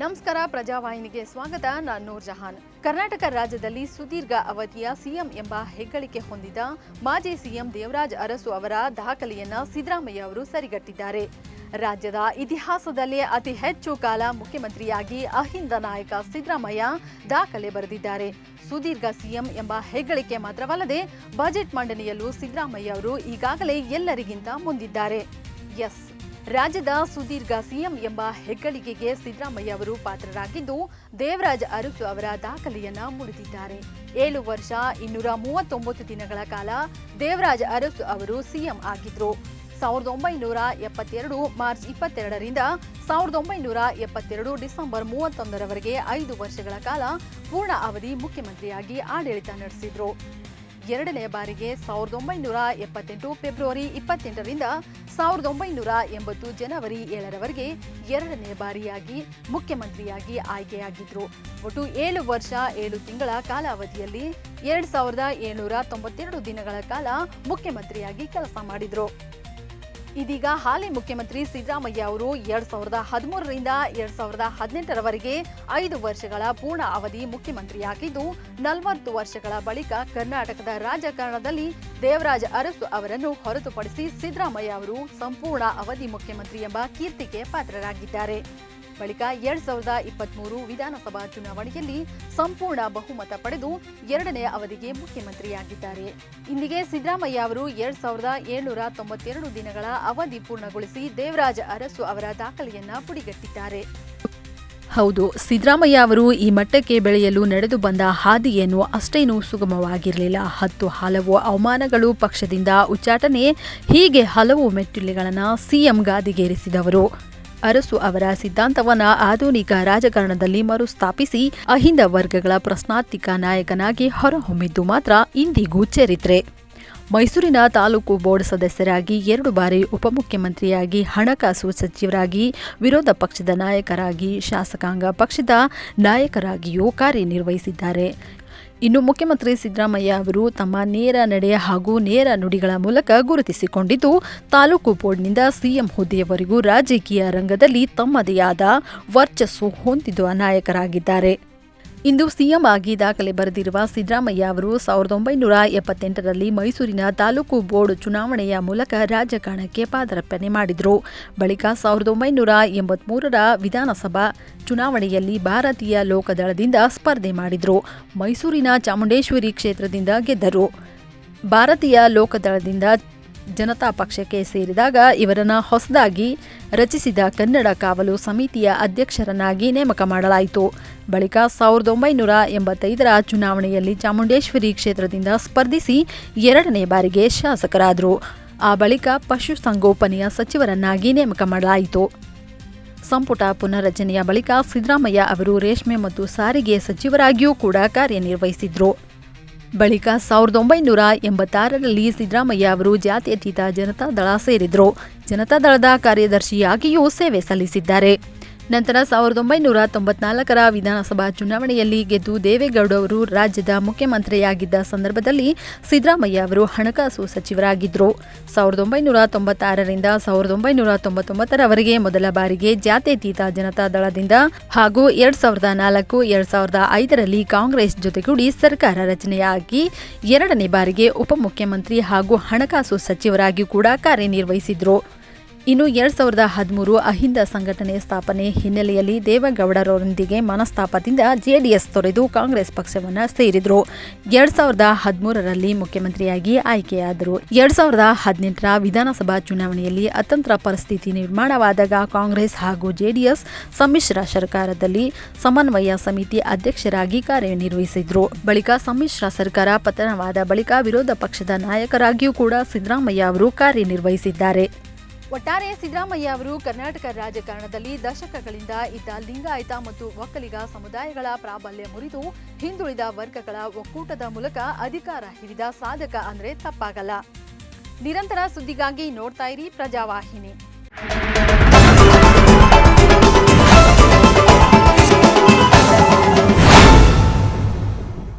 ನಮಸ್ಕಾರ, ಪ್ರಜಾವಾಹಿನಿಗೆ ಸ್ವಾಗತ. ನಾನು ನೂರ್ ಜಹಾನ್. ಕರ್ನಾಟಕ ರಾಜ್ಯದಲ್ಲಿ ಸುದೀರ್ಘ ಅವಧಿಯ ಸಿಎಂ ಎಂಬ ಹೆಗ್ಗಳಿಕೆ ಹೊಂದಿದ ಮಾಜಿ ಸಿಎಂ ದೇವರಾಜ್ ಅರಸು ಅವರ ದಾಖಲೆಯನ್ನ ಸಿದ್ದರಾಮಯ್ಯ ಅವರು ಸರಿಗಟ್ಟಿದ್ದಾರೆ. ರಾಜ್ಯದ ಇತಿಹಾಸದಲ್ಲೇ ಅತಿ ಹೆಚ್ಚು ಕಾಲ ಮುಖ್ಯಮಂತ್ರಿಯಾಗಿ ಅಹಿಂದ ನಾಯಕ ಸಿದ್ದರಾಮಯ್ಯ ದಾಖಲೆ ಬರೆದಿದ್ದಾರೆ. ಸುದೀರ್ಘ ಸಿಎಂ ಎಂಬ ಹೆಗ್ಗಳಿಕೆ ಮಾತ್ರವಲ್ಲದೆ ಬಜೆಟ್ ಮಂಡನೆಯಲ್ಲೂ ಸಿದ್ದರಾಮಯ್ಯ ಅವರು ಈಗಾಗಲೇ ಎಲ್ಲರಿಗಿಂತ ಮುಂದಿದ್ದಾರೆ. ಎಸ್. ರಾಜ್ಯದ ಸುದೀರ್ಘ ಸಿಎಂ ಎಂಬ ಹೆಗ್ಗಳಿಕೆಗೆ ಸಿದ್ದರಾಮಯ್ಯ ಅವರು ಪಾತ್ರರಾಗಿದ್ದು ದೇವರಾಜ್ ಅರಸು ಅವರ ದಾಖಲೆಯನ್ನ ಮುರಿದಿದ್ದಾರೆ ಏಳು ವರ್ಷ, ಇನ್ನೂರ ಮೂವತ್ತೊಂಬತ್ತು ದಿನಗಳ ಕಾಲ ದೇವರಾಜ್ ಅರಸು ಅವರು ಸಿಎಂ ಆಗಿದ್ರು. ಸಾವಿರದ ಒಂಬೈನೂರ ಎಪ್ಪತ್ತೆರಡು ಮಾರ್ಚ್ ಇಪ್ಪತ್ತೆರಡರಿಂದ ಸಾವಿರದ ಒಂಬೈನೂರ ಎಪ್ಪತ್ತೆರಡು ಡಿಸೆಂಬರ್ ಮೂವತ್ತೊಂದರವರೆಗೆ ಐದು ವರ್ಷಗಳ ಕಾಲ ಪೂರ್ಣ ಅವಧಿ ಮುಖ್ಯಮಂತ್ರಿಯಾಗಿ ಆಡಳಿತ ನಡೆಸಿದ್ರು. ಎರಡನೇ ಬಾರಿಗೆ ಸಾವಿರದ ಒಂಬೈನೂರ ಎಪ್ಪತ್ತೆಂಟು ಫೆಬ್ರವರಿ ಇಪ್ಪತ್ತೆಂಟರಿಂದ ಸಾವಿರದ ಒಂಬೈನೂರ ಎಂಬತ್ತು ಜನವರಿ ಏಳರವರೆಗೆ ಎರಡನೇ ಬಾರಿಯಾಗಿ ಮುಖ್ಯಮಂತ್ರಿಯಾಗಿ ಆಯ್ಕೆಯಾಗಿದ್ದರು ಒಟ್ಟು ಏಳು ವರ್ಷ, ಏಳು ತಿಂಗಳ ಕಾಲಾವಧಿಯಲ್ಲಿ ಎರಡ್ ಸಾವಿರದ ಏಳ್ನೂರ ತೊಂಬತ್ತೆರಡು ದಿನಗಳ ಕಾಲ ಮುಖ್ಯಮಂತ್ರಿಯಾಗಿ ಕೆಲಸ ಮಾಡಿದ್ರು. ಇದೀಗ ಹಾಲಿ ಮುಖ್ಯಮಂತ್ರಿ ಸಿದ್ದರಾಮಯ್ಯ ಅವರು ಎರಡ್ ಸಾವಿರದ ಹದಿಮೂರರಿಂದ ಎರಡ್ ಸಾವಿರದ ಹದಿನೆಂಟರವರೆಗೆ ಐದು ವರ್ಷಗಳ ಪೂರ್ಣ ಅವಧಿ ಮುಖ್ಯಮಂತ್ರಿಯಾಗಿದ್ದು, ನಲವತ್ತು ವರ್ಷಗಳ ಬಳಿಕ ಕರ್ನಾಟಕದ ರಾಜಕಾರಣದಲ್ಲಿ ದೇವರಾಜ ಅರಸು ಅವರನ್ನು ಹೊರತುಪಡಿಸಿ ಸಿದ್ದರಾಮಯ್ಯ ಅವರು ಸಂಪೂರ್ಣ ಅವಧಿ ಮುಖ್ಯಮಂತ್ರಿ ಎಂಬ ಕೀರ್ತಿಗೆ ಪಾತ್ರರಾಗಿದ್ದಾರೆ. ಬಳಿಕ ಎರಡ್ ಸಾವಿರದ ಇಪ್ಪತ್ಮೂರು ವಿಧಾನಸಭಾ ಚುನಾವಣೆಯಲ್ಲಿ ಸಂಪೂರ್ಣ ಬಹುಮತ ಪಡೆದು ಎರಡನೇ ಅವಧಿಗೆ ಮುಖ್ಯಮಂತ್ರಿಯಾಗಿದ್ದಾರೆ. ಇಂದಿಗೆ ಸಿದ್ದರಾಮಯ್ಯ ಅವರು ಎರಡ್ ಸಾವಿರದ ಏಳ್ನೂರ ತೊಂಬತ್ತೆರಡು ದಿನಗಳ ಅವಧಿ ಪೂರ್ಣಗೊಳಿಸಿ ದೇವರಾಜ ಅರಸು ಅವರ ದಾಖಲೆಯನ್ನ ಪುಡಿಗಟ್ಟಿದ್ದಾರೆ. ಹೌದು, ಸಿದ್ದರಾಮಯ್ಯ ಅವರು ಈ ಮಟ್ಟಕ್ಕೆ ಬೆಳೆಯಲು ನಡೆದು ಬಂದ ಹಾದಿಯೇನು ಅಷ್ಟೇನೂ ಸುಗಮವಾಗಿರಲಿಲ್ಲ. ಹತ್ತು ಹಲವು ಅವಮಾನಗಳು ಪಕ್ಷದಿಂದ ಉಚ್ಚಾಟನೆ, ಹೀಗೆ ಹಲವು ಮೆಟ್ಟಿಲುಗಳನ್ನು ಸಿಎಂ ಗಾದಿಗೇರಿಸಿದವರು. ಅರಸು ಅವರ ಸಿದ್ಧಾಂತವನ್ನ ಆಧುನಿಕ ರಾಜಕಾರಣದಲ್ಲಿ ಮರುಸ್ಥಾಪಿಸಿ ಅಹಿಂದ ವರ್ಗಗಳ ಪ್ರಶ್ನಾತ್ಮಕ ನಾಯಕನಾಗಿ ಹೊರಹೊಮ್ಮಿದ್ದು ಮಾತ್ರ ಇಂದಿಗೂ ಚರಿತ್ರೆ. ಮೈಸೂರಿನ ತಾಲೂಕು ಬೋರ್ಡ್ ಸದಸ್ಯರಾಗಿ ಎರಡು ಬಾರಿ ಉಪಮುಖ್ಯಮಂತ್ರಿಯಾಗಿ ಹಣಕಾಸು ಸಚಿವರಾಗಿ, ವಿರೋಧ ಪಕ್ಷದ ನಾಯಕರಾಗಿ, ಶಾಸಕಾಂಗ ಪಕ್ಷದ ನಾಯಕರಾಗಿಯೂ ಕಾರ್ಯನಿರ್ವಹಿಸಿದ್ದಾರೆ. ಇನ್ನು ಮುಖ್ಯಮಂತ್ರಿ ಸಿದ್ದರಾಮಯ್ಯ ಅವರು ತಮ್ಮ ನೇರ ನಡೆ ಹಾಗೂ ನೇರ ನುಡಿಗಳ ಮೂಲಕ ಗುರುತಿಸಿಕೊಂಡಿದ್ದು, ತಾಲೂಕು ಬೋರ್ಡ್ನಿಂದ ಸಿಎಂ ಹುದ್ದೆಯವರೆಗೂ ರಾಜಕೀಯ ರಂಗದಲ್ಲಿ ತಮ್ಮದೇ ಆದ ವರ್ಚಸ್ಸು ಹೊಂದಿರುವ ನಾಯಕರಾಗಿದ್ದಾರೆ. ಇಂದು ಸಿಎಂ ಆಗಿ ದಾಖಲೆ ಬರೆದಿರುವ ಸಿದ್ದರಾಮಯ್ಯ ಅವರು ಸಾವಿರದ ಒಂಬೈನೂರ ಎಪ್ಪತ್ತೆಂಟರಲ್ಲಿ ಮೈಸೂರಿನ ತಾಲೂಕು ಬೋರ್ಡ್ ಚುನಾವಣೆಯ ಮೂಲಕ ರಾಜಕಾರಣಕ್ಕೆ ಪಾದಾರ್ಪಣೆ ಮಾಡಿದರು. ಬಳಿಕ ಸಾವಿರದ ಒಂಬೈನೂರ ಎಂಬತ್ಮೂರರ ವಿಧಾನಸಭಾ ಚುನಾವಣೆಯಲ್ಲಿ ಭಾರತೀಯ ಲೋಕದಳದಿಂದ ಸ್ಪರ್ಧೆ ಮಾಡಿದರು. ಮೈಸೂರಿನ ಚಾಮುಂಡೇಶ್ವರಿ ಕ್ಷೇತ್ರದಿಂದ ಗೆದ್ದರು. ಭಾರತೀಯ ಲೋಕದಳದಿಂದ ಜನತಾ ಪಕ್ಷಕ್ಕೆ ಸೇರಿದಾಗ ಇವರನ್ನು ಹೊಸದಾಗಿ ರಚಿಸಿದ ಕನ್ನಡ ಕಾವಲು ಸಮಿತಿಯ ಅಧ್ಯಕ್ಷರನ್ನಾಗಿ ನೇಮಕ ಮಾಡಲಾಯಿತು. ಬಳಿಕ ಸಾವಿರದ ಒಂಬೈನೂರ ಎಂಬತ್ತೈದರ ಚುನಾವಣೆಯಲ್ಲಿ ಚಾಮುಂಡೇಶ್ವರಿ ಕ್ಷೇತ್ರದಿಂದ ಸ್ಪರ್ಧಿಸಿ ಎರಡನೇ ಬಾರಿಗೆ ಶಾಸಕರಾದರು. ಆ ಬಳಿಕ ಪಶುಸಂಗೋಪನೆಯ ಸಚಿವರನ್ನಾಗಿ ನೇಮಕ ಮಾಡಲಾಯಿತು. ಸಂಪುಟ ಪುನರ್ರಚನೆಯ ಬಳಿಕ ಸಿದ್ದರಾಮಯ್ಯ ಅವರು ರೇಷ್ಮೆ ಮತ್ತು ಸಾರಿಗೆ ಸಚಿವರಾಗಿಯೂ ಕೂಡ ಕಾರ್ಯನಿರ್ವಹಿಸಿದ್ರು. ಬಳಿಕ ಸಾವಿರದ ಒಂಬೈನೂರ ಎಂಬತ್ತಾರರಲ್ಲಿ ಸಿದ್ದರಾಮಯ್ಯ ಅವರು ಜಾತ್ಯತೀತ ಜನತಾದಳ ಸೇರಿದ್ರು. ಜನತಾದಳದ ಕಾರ್ಯದರ್ಶಿಯಾಗಿಯೂ ಸೇವೆ ಸಲ್ಲಿಸಿದ್ದಾರೆ. ನಂತರ ಸಾವಿರದ ಒಂಬೈನೂರ ತೊಂಬತ್ನಾಲ್ಕರ ವಿಧಾನಸಭಾ ಚುನಾವಣೆಯಲ್ಲಿ ಗೆದ್ದು ದೇವೇಗೌಡ ಅವರು ರಾಜ್ಯದ ಮುಖ್ಯಮಂತ್ರಿಯಾಗಿದ್ದ ಸಂದರ್ಭದಲ್ಲಿ ಸಿದ್ದರಾಮಯ್ಯ ಅವರು ಹಣಕಾಸು ಸಚಿವರಾಗಿದ್ದರು. ಸಾವಿರದ ಒಂಬೈನೂರ ತೊಂಬತ್ತಾರರಿಂದ ಸಾವಿರದ ಒಂಬೈನೂರ ತೊಂಬತ್ತೊಂಬತ್ತರವರೆಗೆ ಮೊದಲ ಬಾರಿಗೆ ಜಾತ್ಯತೀತ ಜನತಾದಳದಿಂದ ಹಾಗೂ ಎರಡ್ ಸಾವಿರದ ನಾಲ್ಕು, ಎರಡ್ ಸಾವಿರದ ಐದರಲ್ಲಿ ಕಾಂಗ್ರೆಸ್ ಜೊತೆಗೂಡಿ ಸರ್ಕಾರ ರಚನೆಯಾಗಿ ಎರಡನೇ ಬಾರಿಗೆ ಉಪಮುಖ್ಯಮಂತ್ರಿ ಹಾಗೂ ಹಣಕಾಸು ಸಚಿವರಾಗಿ ಕೂಡ ಕಾರ್ಯನಿರ್ವಹಿಸಿದ್ರು. ಇನ್ನು ಎರಡ್ ಸಾವಿರದ ಹದಿಮೂರು ಅಹಿಂದ ಸಂಘಟನೆ ಸ್ಥಾಪನೆ ಹಿನ್ನೆಲೆಯಲ್ಲಿ ದೇವೇಗೌಡರೊಂದಿಗೆ ಮನಸ್ತಾಪದಿಂದ ಜೆಡಿಎಸ್ ತೊರೆದು ಕಾಂಗ್ರೆಸ್ ಪಕ್ಷವನ್ನು ಸೇರಿದರು. ಎರಡ್ ಸಾವಿರದ ಹದಿಮೂರರಲ್ಲಿ ಮುಖ್ಯಮಂತ್ರಿಯಾಗಿ ಆಯ್ಕೆಯಾದರು. ಎರಡ್ ಸಾವಿರದ ಹದಿನೆಂಟರ ವಿಧಾನಸಭಾ ಚುನಾವಣೆಯಲ್ಲಿ ಅತಂತ್ರ ಪರಿಸ್ಥಿತಿ ನಿರ್ಮಾಣವಾದಾಗ ಕಾಂಗ್ರೆಸ್ ಹಾಗೂ ಜೆಡಿಎಸ್ ಸಮ್ಮಿಶ್ರ ಸರ್ಕಾರದಲ್ಲಿ ಸಮನ್ವಯ ಸಮಿತಿ ಅಧ್ಯಕ್ಷರಾಗಿ ಕಾರ್ಯನಿರ್ವಹಿಸಿದ್ರು. ಬಳಿಕ ಸಮ್ಮಿಶ್ರ ಸರ್ಕಾರ ಪತನವಾದ ಬಳಿಕ ವಿರೋಧ ಪಕ್ಷದ ನಾಯಕರಾಗಿಯೂ ಕೂಡ ಸಿದ್ದರಾಮಯ್ಯ ಅವರು ಕಾರ್ಯನಿರ್ವಹಿಸಿದ್ದಾರೆ. ಒಟ್ಟಾರೆ ಸಿದ್ದರಾಮಯ್ಯ ಅವರು ಕರ್ನಾಟಕ ರಾಜಕಾರಣದಲ್ಲಿ ದಶಕಗಳಿಂದ ಇದ್ದ ಲಿಂಗಾಯತ ಮತ್ತು ಒಕ್ಕಲಿಗ ಸಮುದಾಯಗಳ ಪ್ರಾಬಲ್ಯ ಮುರಿದು ಹಿಂದುಳಿದ ವರ್ಗಗಳ ಒಕ್ಕೂಟದ ಮೂಲಕ ಅಧಿಕಾರ ಹಿಡಿದ ಸಾಧಕ ಅಂದ್ರೆ ತಪ್ಪಾಗಲ್ಲ. ನಿರಂತರ ಸುದ್ದಿಗಾಗಿ ನೋಡ್ತಾ ಇರಿ ಪ್ರಜಾವಾಹಿನಿ.